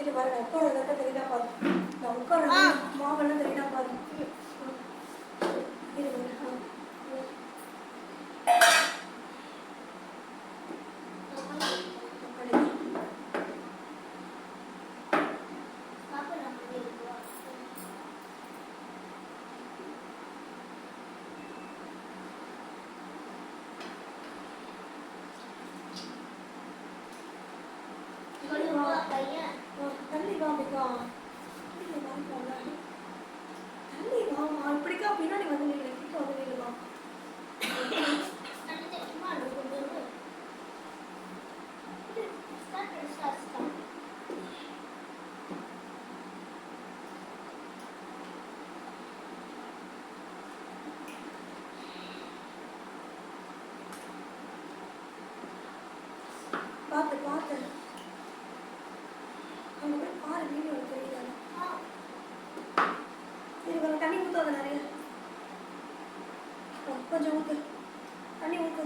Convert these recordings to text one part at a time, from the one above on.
இது வர உட்கார இருக்க தெரியுதா பாரு நான் உட்கார மாவெல்லாம் தெரியுதா பாரு இது வர வா பிக்கா தள்ளி வா போல தள்ளி வா வா. இப்படிக்கா பின்னாடி வந்து நில்லு. கிட்ட வந்து நில்லு வா. பார்த்து பார்த்து போய் பாரு இது கொஞ்சம் தண்ணி ஊற்றாத நிறைய கொஞ்சம் ஊற்று தண்ணி ஊற்று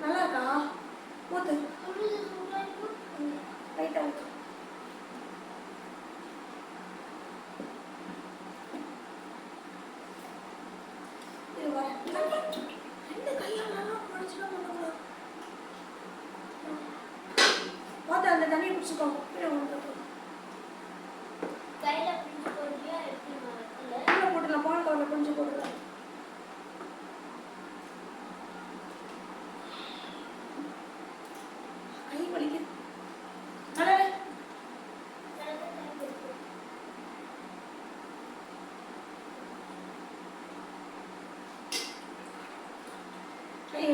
நல்லா இருக்கா ஊற்று லைட்டாக ஊற்று வர ரெண்டு கையால் நல்லா அந்த தண்ணியை குடிச்சுக்கோ. கீழே போட்டுடலாம் பால் கவரில் கொஞ்சம் போட்டுடலாம் கை வலிக்குது. கை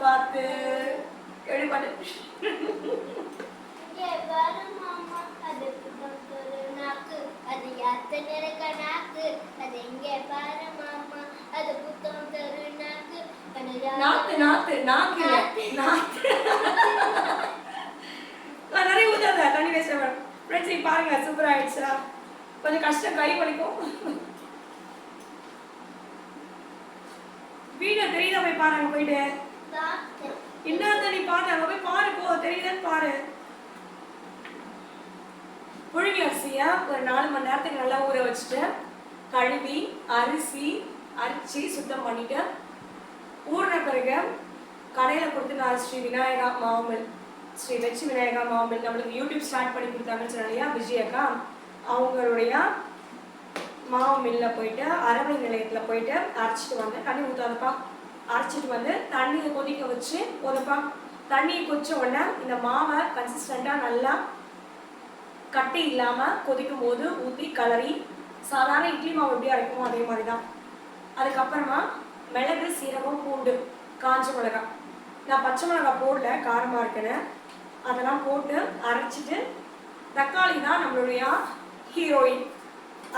பார்த்து எப்படி பண்ணு அது யாத்த நிறக்க நாக்கு அது எங்க பாரு மாமா அது புத்தம் தரு நாக்கு நாத்து நாத்து நாக்கு. நாத்து நிறைய தண்ணி வேஸ்ட் ஆகும் ஃப்ரெண்ட்ஸ் பாருங்க சூப்பர் ஆயிடுச்சா? கொஞ்சம் கஷ்டம் கை வலிக்கும் வீடியோ தெரியுதா போய் பாரு அங்கே போயிட்டு? நாக்கு இன்னொரு நீ பாரு அங்க போய் பாரு போ தெரியுதான்னு பாரு. புழுங்கி அரிசியா ஒரு நாலு மணி நேரத்துக்கு நல்லா ஊற வச்சுட்டு கழுவி அரிசி அரிச்சு சுத்தம் பண்ணிட்டு ஊறின பிறகு கடையில் கொடுத்து நான் ஸ்ரீ விநாயகா மாமல் ஸ்ரீ வெச்சி விநாயகா மாவட்டம் நம்மளுக்கு யூடியூப் ஸ்டார்ட் பண்ணி கொடுத்தாங்கன்னு சொன்னேன் விஜயக்கா? அவங்களுடைய மாவு மில்ல போயிட்டு அரவை நிலையத்தில் போயிட்டு அரைச்சிட்டு வந்து தண்ணி ஊற்றாதப்பா அரைச்சிட்டு வந்து தண்ணியை கொதிக்க வச்சு போதுப்பா. தண்ணியை கொதிச்ச உடனே இந்த மாவை கன்சிஸ்டண்ட்டாக நல்லா கட்டி இல்லாமல் கொதிக்கும் போது ஊற்றி கலரி சாதாரண இட்லி மாவு எப்படி அரைக்குமோ அதே மாதிரி தான் அதுக்கப்புறமா மிளகு சீரகம் பூண்டு காஞ்ச மிளகாய். நான் பச்சை மிளகாய் போடல காரமாக இருக்குன்னு. அதெல்லாம் போட்டு அரைச்சிட்டு தக்காளி தான் நம்மளுடைய ஹீரோயின்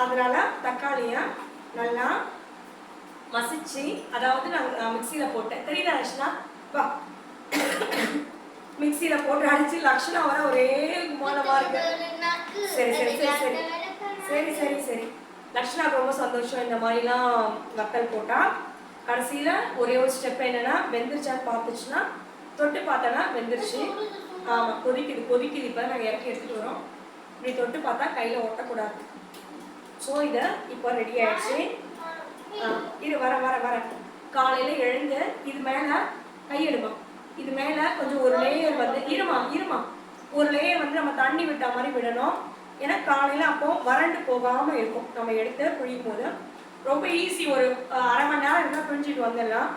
அதனால் தக்காளியை நல்லா மசிச்சு அதாவது நான் மிக்சியில் போட்டேன். தெரியல லக்ஷ்ணா வா. மிக்சியில் போட்டு அடிச்சு லக்ஷ்ணா வர ஒரே மோனமாக இருக்கு. சரி சரி சரி சரி. சரி சரி சரி. லக்ஷ்னாக்கு ரொம்ப சந்தோஷம். இந்த மாதிரிலாம் வத்தல் போட்டால் கடைசியில் ஒரே ஒரு ஸ்டெப் என்னென்னா வெந்துருச்சான்னு பார்த்துச்சுன்னா தொட்டு பார்த்தோன்னா வெந்துருச்சு. ஆமாம் கொதிக்குது கொதிக்குது. இப்போ நாங்கள் இறக்கி எடுத்துகிட்டு வரோம். இப்படி தொட்டு பார்த்தா கையில் ஒட்டக்கூடாது. ஸோ இதை இப்போ ரெடி ஆயிடுச்சு. ஆ, வர வர வர. காலையில் எழுந்து இது மேலே கையெடுமா இது மேலே கொஞ்சம் ஒரு லேயர் வந்து இருமா இருமா. ஒரு லேயர் வந்து நம்ம தண்ணி விட்ட மாதிரி விடணும். ஏன்னா காலையில் அப்போ வறண்டு போகாமல் இருக்கும். நம்ம எடுத்து புழியும் போது. ரொம்ப ஈஸி ஒரு அரை மணி நேரம் புழிஞ்சிட்டு வந்துடலாம்.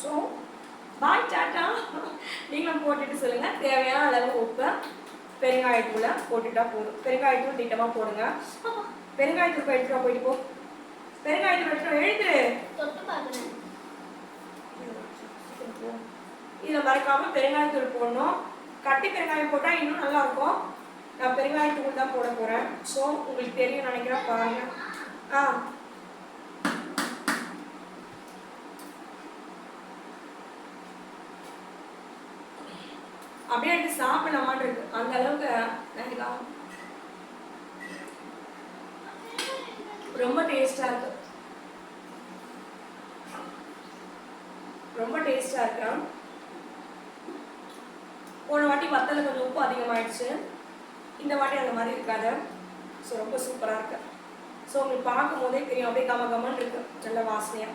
So bye tata. நீங்களும் போட்டுட்டு சொல்லுங்கள் தேவையான அளவு உப்பு பெருங்காயத்தூளை போட்டுட்டா போதும். பெருங்காயத்தூள் திட்டமாக போடுங்க. பெருங்காயத்தூள் எடுத்துட்டு போயிட்டு போ. பெருங்காயத்தூள் எடுத்துட்டு வா, எழுதுரு இதில் மறக்காம பெருங்காயத்தூள் போடணும். கட்டி பெருங்காயம் போட்டால் இன்னும் நல்லா இருக்கும் நான் பெருங்காயத்தூள் தான் போட போகிறேன் ஸோ உங்களுக்கு தெரியும் நினைக்கிறேன் பாருங்க. ஆ. அப்படியே எடுத்து சாப்பிடலாமான்னு இருக்கு அந்த அளவுக்கு நினைக்கா ரொம்ப டேஸ்டா இருக்கு. ரொம்ப டேஸ்டா இருக்கு. போன வாட்டி வத்தல கொஞ்சம் உப்பு அதிகமாயிடுச்சு. இந்த வாட்டி அந்த மாதிரி இருக்காது. ஸோ ரொம்ப சூப்பராக இருக்கு. ஸோ உங்களுக்கு பார்க்கும் போதே தெரியும். அப்படியே கம கமன்னு இருக்கு. நல்ல வாசனையாக